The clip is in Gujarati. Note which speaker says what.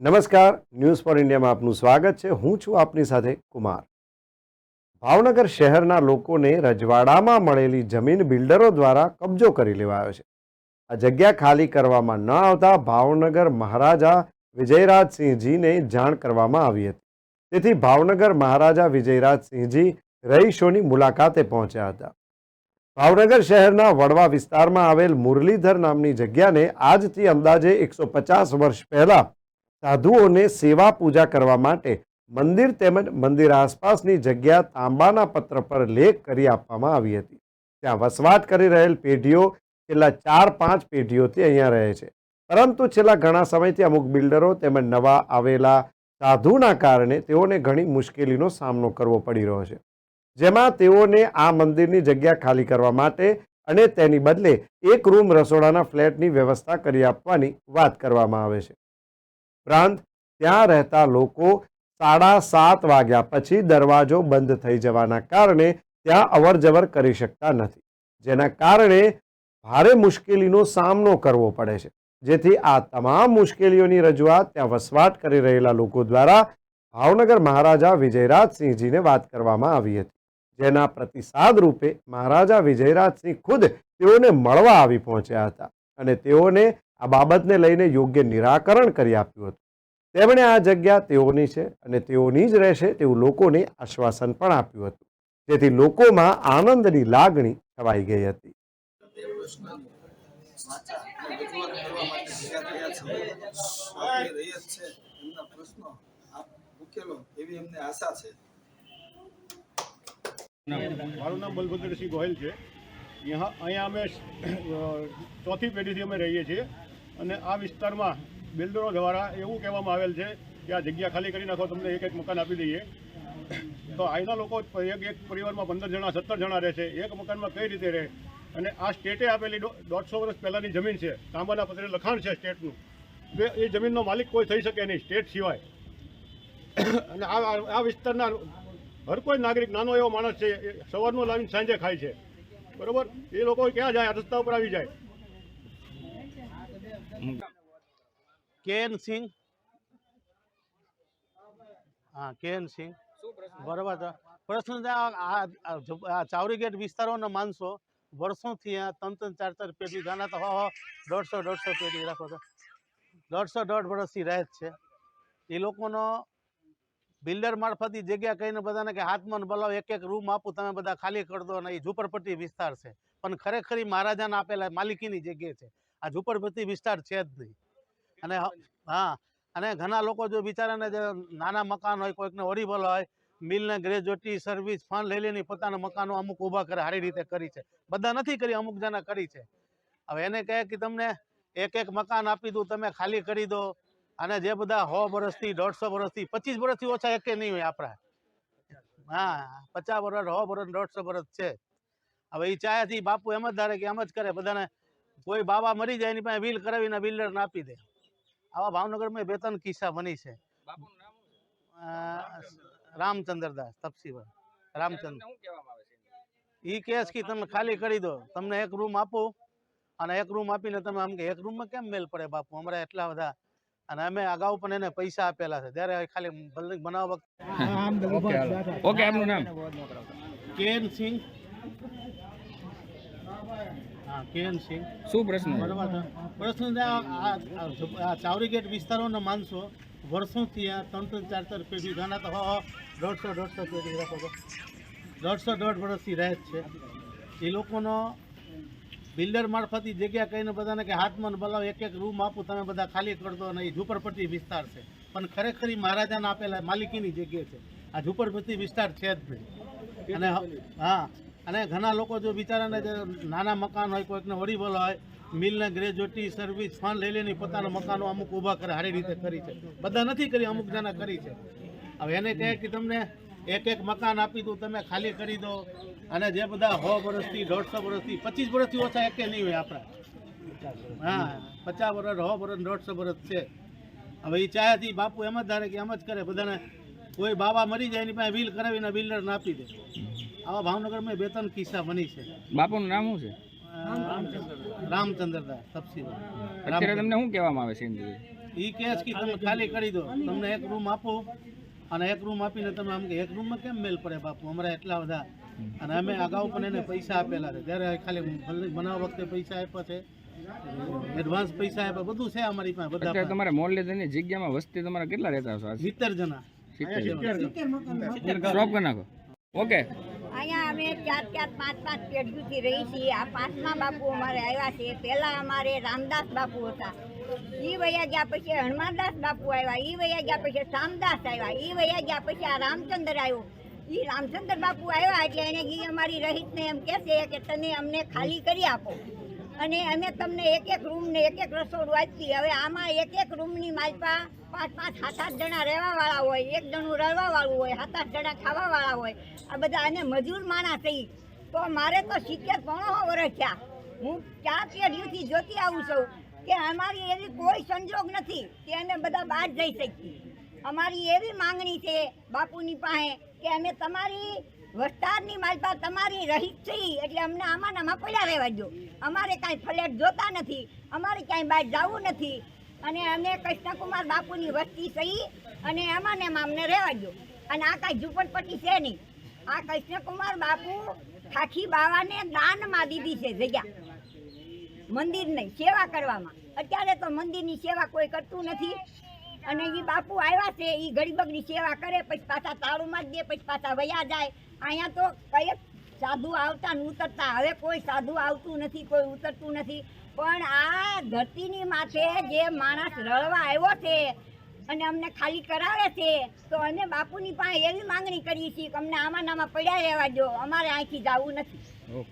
Speaker 1: નમસ્કાર, ન્યૂઝ ફોર ઇન્ડિયામાં આપનું સ્વાગત છે. હું છું આપની સાથે કુમાર. ભાવનગર શહેરના લોકોને રજવાડામાં મળેલી જમીન બિલ્ડરો દ્વારા કબજો કરી લેવાયો છે. આ જગ્યા ખાલી કરવામાં ન આવતા ભાવનગર મહારાજા વિજયરાજસિંહજીને જાણ કરવામાં આવી હતી. તેથી ભાવનગર મહારાજા વિજયરાજસિંહજી રહીશોની મુલાકાતે પહોંચ્યા હતા. ભાવનગર શહેરના વડવા વિસ્તારમાં આવેલ મુરલીધર નામની જગ્યાને આજથી અંદાજે એકસો પચાસ વર્ષ પહેલા સાધુઓને સેવા પૂજા કરવા માટે મંદિર તેમજ મંદિર આસપાસની જગ્યા તાંબાના પત્ર પર લેખ કરી આપવામાં આવી હતી. ત્યાં વસવાટ કરી રહેલ પેઢીઓ છેલ્લા ચાર પાંચ પેઢીઓથી અહીંયા રહે છે. પરંતુ છેલ્લા ઘણા સમયથી અમુક બિલ્ડરો તેમજ નવા આવેલા સાધુના કારણે તેઓને ઘણી મુશ્કેલીનો સામનો કરવો પડી રહ્યો છે. જેમાં તેઓને આ મંદિરની જગ્યા ખાલી કરવા માટે અને તેની બદલે એક રૂમ રસોડાના ફ્લેટની વ્યવસ્થા કરી આપવાની વાત કરવામાં આવે છે. ઉપરાંત ત્યાં રહેતા લોકો સાડા સાત વાગ્યા પછી દરવાજો બંધ થઈ જવાના કારણે ત્યાં અવરજવર કરી શકતા નથી, જેના કારણે ભારે મુશ્કેલીનો સામનો કરવો પડે છે. જેથી આ તમામ મુશ્કેલીઓની રજૂઆત ત્યાં વસવાટ કરી રહેલા લોકો દ્વારા ભાવનગર મહારાજા વિજયરાજસિંહજીને વાત કરવામાં આવી હતી, જેના પ્રતિસાદ રૂપે મહારાજા વિજયરાજસિંહ ખુદ તેઓને મળવા આવી પહોંચ્યા હતા અને તેઓને આ બાબતને લઈને યોગ્ય નિરાકરણ કરી આપ્યું હતું. તેમણે આ જગ્યા તેઓની છે અને તેઓની જ રહેશે તેવું લોકોને આશ્વાસન પણ આપ્યું હતું. જેથી લોકોમાં આનંદની લાગણી છવાઈ ગઈ હતી.
Speaker 2: મારું નામ બલભદ્રસિંહ ગોહિલ છે. यहाँ અહીંયા અમે ચોથી પેઢીથી અમે રહીએ છીએ. અને આ વિસ્તારમાં બિલ્ડરો દ્વારા એવું કહેવામાં આવેલ છે કે આ જગ્યા ખાલી કરી નાખો, તમને એક એક મકાન આપી દઈએ. તો અહીંના લોકો એક એક પરિવારમાં પંદર જણા, સત્તર જણા રહે છે. એક મકાનમાં કઈ રીતે રહે? અને આ સ્ટેટે આપેલી દોઢસો વર્ષ પહેલાંની જમીન છે. તાંબાના પત્રે લખાણ છે સ્ટેટનું. એ જમીનનો માલિક કોઈ થઈ શકે નહીં, સ્ટેટ સિવાય. અને આ વિસ્તારના હર કોઈ નાગરિક, નાનો એવો માણસ છે સવારનું લાવીને સાંજે ખાય છે. બરોબર? એ લોકો ક્યાં જાય? રસ્તા ઉપર આવી જાય.
Speaker 3: કેન સિંહ? હા, કેન સિંહ. બરાબર પ્રશ્ન ચાવરી ગેટ વિસ્તારોના માણસો વર્ષોથી આ ત્રણ ત્રણ ચાર ચાર પેઢી ગાના તો હો દોઢસો દોઢસો પેઢી રાખો તો. દોઢસો દોઢ વર્ષથી રહે છે. એ લોકોનો બિલ્ડર મારફતી જગ્યા કહીને બધાને કે હાથમાં બોલાવો, એક એક રૂમ આપું, તમે બધા ખાલી કરી દો અને એ ઝૂંપડપટ્ટી વિસ્તાર છે. પણ ખરેખર મહારાજાને આપેલા માલિકીની જગ્યા છે. આ ઝૂંપડપટ્ટી વિસ્તાર છે જ નહીં. અને હા અને ઘણા લોકો જો બિચારાને જે નાના મકાન હોય, કોઈકને ઓરિબલ હોય, મિલને ગ્રેજ્યુએટી સર્વિસ ફંડ લઈ લઈને પોતાના મકાનો અમુક ઊભા કરે, સારી રીતે કરી છે. બધા નથી કરી, અમુક જણા કરી છે. હવે એને કહે કે તમને એક એક મકાન આપી દઉં, તમે ખાલી કરી દો. અને જે બધા સો વર્ષથી દોઢસો વર્ષથી પચીસ વર્ષથી ઓછા એકે નહીં હોય આપણા. હા પચાસ વર્ષ સો વર્ષ દોઢસો વર્ષ છે. હવે એ ચાહેથી બાપુ એમ જ ધારે કે એમ જ કરે. બધાને કોઈ બાબા મરી જાય એની પાસે વ્હીલ કરાવીને વ્હીલર આપી દે. આવા ભાવનગરમાં બે ત્રણ કિસ્સા બની છે. રામચંદ્ર રામચંદ્રદાસ તપસીવર રામચંદ્ર. ઈ કેસ કે તમે ખાલી કરી દો. તમને એક રૂમ આપો અને એક રૂમ આપીને તમે આમ કે એક રૂમમાં કેમ મેલ પડે બાપુ? અમારે એટલા બધા અને અમે અગાઉ પણ એને પૈસા આપેલા છે. ત્યારે ખાલી બિલ્ડિંગ બનાવવા વખતે
Speaker 4: ઓકે આપનું નામ?
Speaker 3: કેન સિંહ. હા કેન સિંહ.
Speaker 4: શું પ્રશ્ન છે?
Speaker 3: બરાબર પ્રશ્ન આ- ગેટ વિસ્તારોના માણસો વર્ષોથી આ ત્રણ ત્રણ ચાર ચાર પેઢી ઘણા તો દોઢસો દોઢસો પેઢી રાખો દોઢસો દોઢ વર્ષથી રહે છે. એ લોકોનો બિલ્ડર મારફતની જગ્યા કહીને બધાને કે હાથમાં બોલાવો, એક એક રૂમ આપું, તમે બધા ખાલી કરતો નહીં એ ઝૂંપડપટ્ટી વિસ્તાર છે. પણ ખરેખર મહારાજાને આપેલા માલિકીની જગ્યા છે. આ ઝુંપડપટ્ટી વિસ્તાર છે જ નહીં. અને હા અને ઘણા લોકો જો બિચારાને નાના મકાન હોય, કોઈકને વડીવલ હોય, મિલને ગ્રેજ્યુટી સર્વિસ, ફંડ લઈ લઈને પોતાના મકાનો અમુક ઊભા કરે સારી રીતે કરી છે. બધા નથી કરી, અમુક જણા કરી છે. હવે એને કહે કે તમને એક એક મકાન આપી દઉં તમે ખાલી કરી દો. અને જે બધા સો વર્ષથી દોઢસો વર્ષથી પચીસ વર્ષથી ઓછા એકે નહીં હોય આપણા. હા પચાસ વર્ષ સો વર્ષ દોઢસો વર્ષ છે. હવે એ ચાહેથી બાપુ એમ જ ધારે કે એમ જ કરે બધાને કોઈ બાબા મરી જાય એની પાસે વ્હીલ કરાવીને બિલ્ડરને આપી દે. આવા ભાવનગરમાં બે ત્રણ કિસ્સા બની છે.
Speaker 4: બાપુનું નામ શું છે?
Speaker 3: રામચંદ્ર તપસીવાર
Speaker 4: રામ તમને શું કહેવામાં આવે છે
Speaker 3: એ કેસ કે તમે ખાલી કરી દો. તમને એક રૂમ આપું અને એક રૂમ આપીને તમે આમ કે એક રૂમમાં કેમ મેલ પડે બાપુ? અમારા એટલા બધા. અને અમે અગાઉ પણ એને પૈસા આપેલા છે. ત્યારે ખાલી બનાવ વખતે પૈસા આપ્યા છે. એડવાન્સ પૈસા આપ્યા બધું છે અમારી પાસે બધા.
Speaker 4: તમારે મોરલે તેની જગ્યામાં વસ્તી તમારે કેટલા રહેતા હશો
Speaker 3: સિત્તેર જણા.
Speaker 4: નાખો ઓકે
Speaker 5: અહીંયા અમે ચાર ચાર પાંચ પાંચ પેઢીથી રહી છીએ. આ પાંચમા બાપુ અમારે આવ્યા છે. પહેલા અમારે રામદાસ બાપુ હતા. ઈ વયા ગયા પછી હનુમાનદાસ બાપુ આવ્યા, ઈ વયા ગયા પછી શામદાસ આવ્યા, ઈ વયા ગયા પછી આ રામચંદ્ર આવ્યો. ઈ રામચંદ્ર બાપુ આવ્યા એટલે એને ઈ અમારી રહીતને એમ કહેશે કે તમે અમને ખાલી કરી આપો. અને અમે તમને એક એક રૂમ ને એક એક રસોડું આપી હવે આમાં એક એક રૂમની માલપા પાંચ પાંચ, સાત, આઠ જણા રહેવા વાળા હોય, એક જણું રળવા વાળું હોય, સાત, આઠ જણા ખાવા વાળા હોય. આ બધા અને મજૂર માણસ થઈ તો મારે તો સિત્તેર પોણો વર્ષ થયા. હું ચાર પેઢીઓથી જોતી આવું છું. કે અમારી એવી કોઈ સંજોગ નથી કે અમે બધા બહાર જઈ શકીએ. અમારી એવી માંગણી છે બાપુની પાસે કે અમે તમારી વસ્તારની માલપા તમારી રહીત છીએ એટલે અમને આમાં ને પડ્યા રહેવા દો. અમારે કાંઈ ફ્લેટ જોતા નથી, અમારે ક્યાંય બહાર જવું નથી. અને અમે કૃષ્ણકુમાર બાપુની વસ્તી સહી અને એમાં ને અમને રહેવા દો. અને આ કાંઈ ઝૂંપડપટ્ટી છે નહીં. આ કૃષ્ણકુમાર બાપુ ખાખી બાવાને દાનમાં દીધી છે જગ્યા. મંદિર નહીં સેવા કરવામાં. અત્યારે તો મંદિરની સેવા કોઈ કરતું નથી. અને એ બાપુ આવ્યા છે એ ગરીબગની સેવા કરે, પછી પાછા તાળુમાં જ દે, પછી પાછા વયા જાય. અહીંયા તો કઈ સાધુ આવતા ને ઉતરતા. હવે કોઈ સાધુ આવતું નથી, કોઈ ઉતરતું નથી. પણ આ ધરતીની માથે જે માણસ રળવા આવ્યો છે અને અમને ખાલી કરાવે છે, તો અમે બાપુની પાસે એવી માંગણી કરીએ છીએ કે અમને આમાં નામાં પડ્યા રહેવા દો. અમારે અહીંથી જવું નથી.